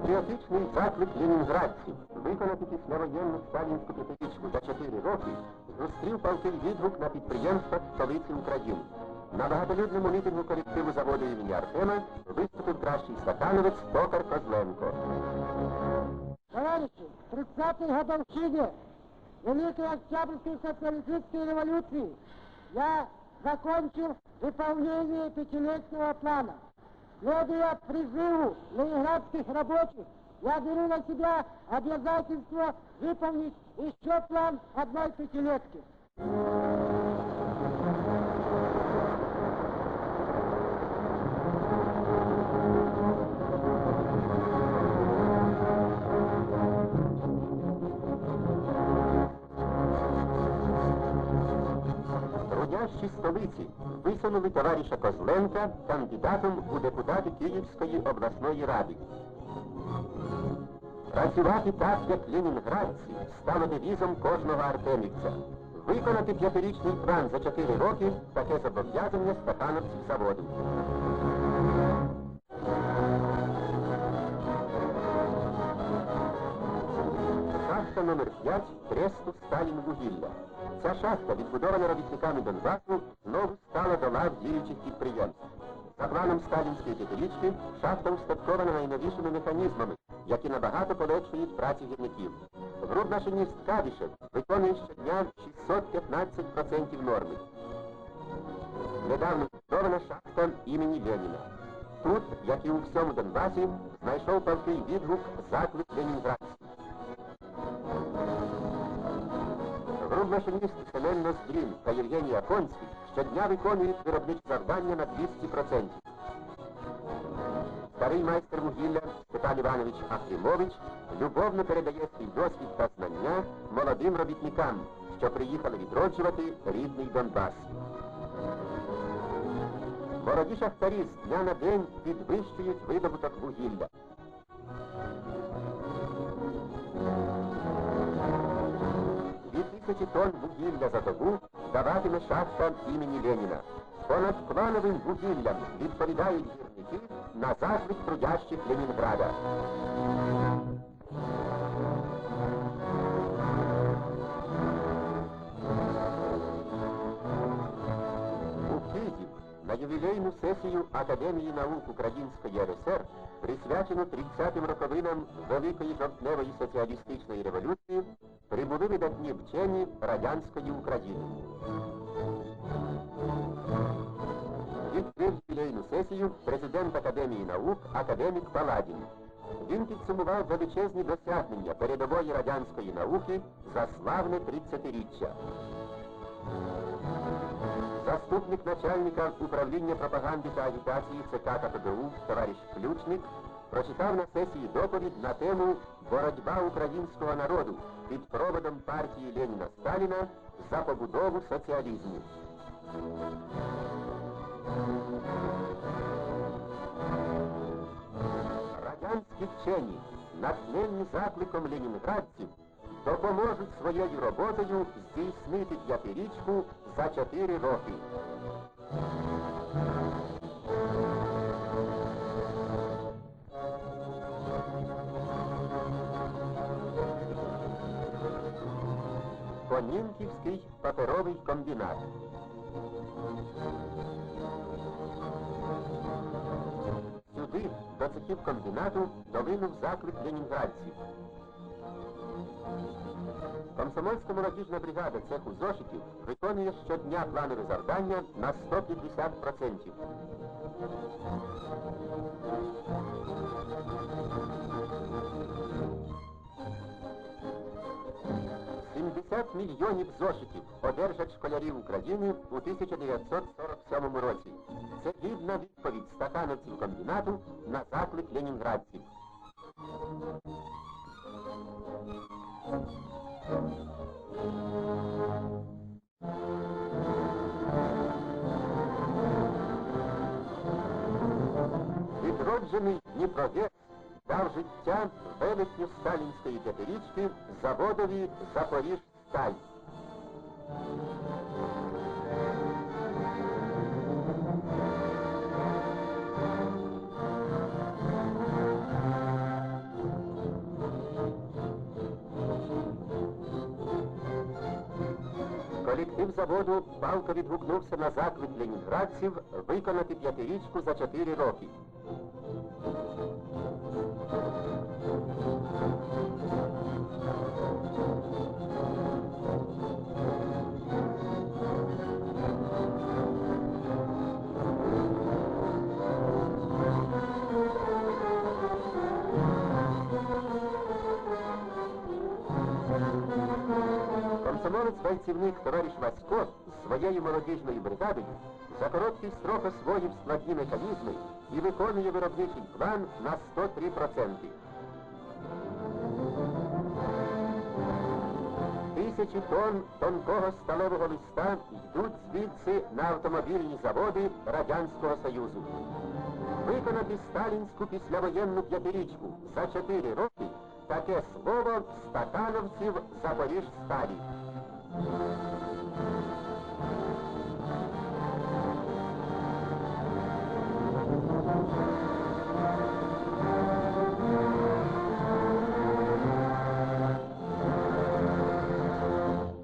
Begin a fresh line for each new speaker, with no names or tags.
Патріотичний заклик лінінградців виконати післявоєнну сталінську п'ятирічку за чотири роки зустрів палкий відгук на підприємствах столиці України. На багатолюдному мітингу колективу заводу імені Артема виступив кращий стакановець Токар Козленко.
Товарищи, в 30-й годовщине Великой Октябрьской социалистической революции я закончил выполнение пятилетнего плана. Следуя призыву ленинградских рабочих, я беру на себя обязательство выполнить еще план одной пятилетки.
Столиці висунули товариша Козленка кандидатом у депутати Київської обласної ради. Працювати так, як лінінградці, стало девізом кожного артемівця. Виконати п'ятирічний план за чотири роки таке зобов'язання стакановців заводу. Шахта номер 5 Тресту Сталін вугілля. Ця шахта, відбудована робітниками Донбасу, знову стала до лав діючих підприємств. За планом сталінської п'ятирічки шахта устаткована найновішими механізмами, які набагато полегшують працю гірників. Грудмашиніст Кадішев виконує щодня 615% норми. Недавно збудована шахта імені Леніна. Тут, як і у всьому Донбасі, знайшов палкий відгук заклик Ленінградців. Грудмашиніст Семен Ноздрін та Євгеній Афонський щодня виконують виробничі завдання на 200%. Старий майстер вугілля Степан Іванович Ахрімович любовно передає свій досвід та знання молодим робітникам, що приїхали відроджувати рідний Донбас. Молоді шахтарі з дня на день підвищують видобуток вугілля. Дві тисячі тонн вугілля за добу даватиме шахта імені Леніна. Понад плановим вугіллям відповідають гірники на заклик трудящих Ленінграда. У Києві на ювілейну сесію Академії наук Української РСР, присвячену 30-м роковинам Великої жовтневої соціалістичної революції, прибули видатні вчені радянської України. Відкрив ювілейну сесію президент Академії наук академік Паладін. Він підсумував величезні досягнення передової радянської науки за славне 30-річчя. Заступник начальника управління пропаганди та агітації ЦК КПБУ товариш Ключник прочитав на сесії доповідь на тему Боротьба українського народу під проводом партії Леніна Сталіна за побудову соціалізму. Радянські вчені, натхненні закликом ленінградців, допоможуть своєю роботою здійснити п'ятирічку за чотири роки. Конінківський паперовий комбінат. Сюди, до цехів комбінату, долинув заклик ленінградців. Комсомольська молодіжна бригада цеху зошитів виконує щодня планове завдання на 150%. 70 мільйонів зошитів одержать школярі України у 1947 році. Це гідна відповідь стакановців комбінату на заклик ленінградців. Відроджений Дніпрогес дав життя велетню сталінської п'ятирічки заводові Кай. Колектив заводу палко відгукнувся на заклик ленінградців виконати п'ятирічку за чотири роки. Комсомолець-бойцівник товариш Васько своєю молодіжною бригадою за короткий строк освоїв складні механізми і виконує виробничий план на 103%. Тисячі тонн тонкого сталевого листа йдуть звідси на автомобільні заводи Радянського Союзу. Виконати сталінську післявоєнну п'ятирічку за чотири роки таке слово стакановців Запоріжсталі. Música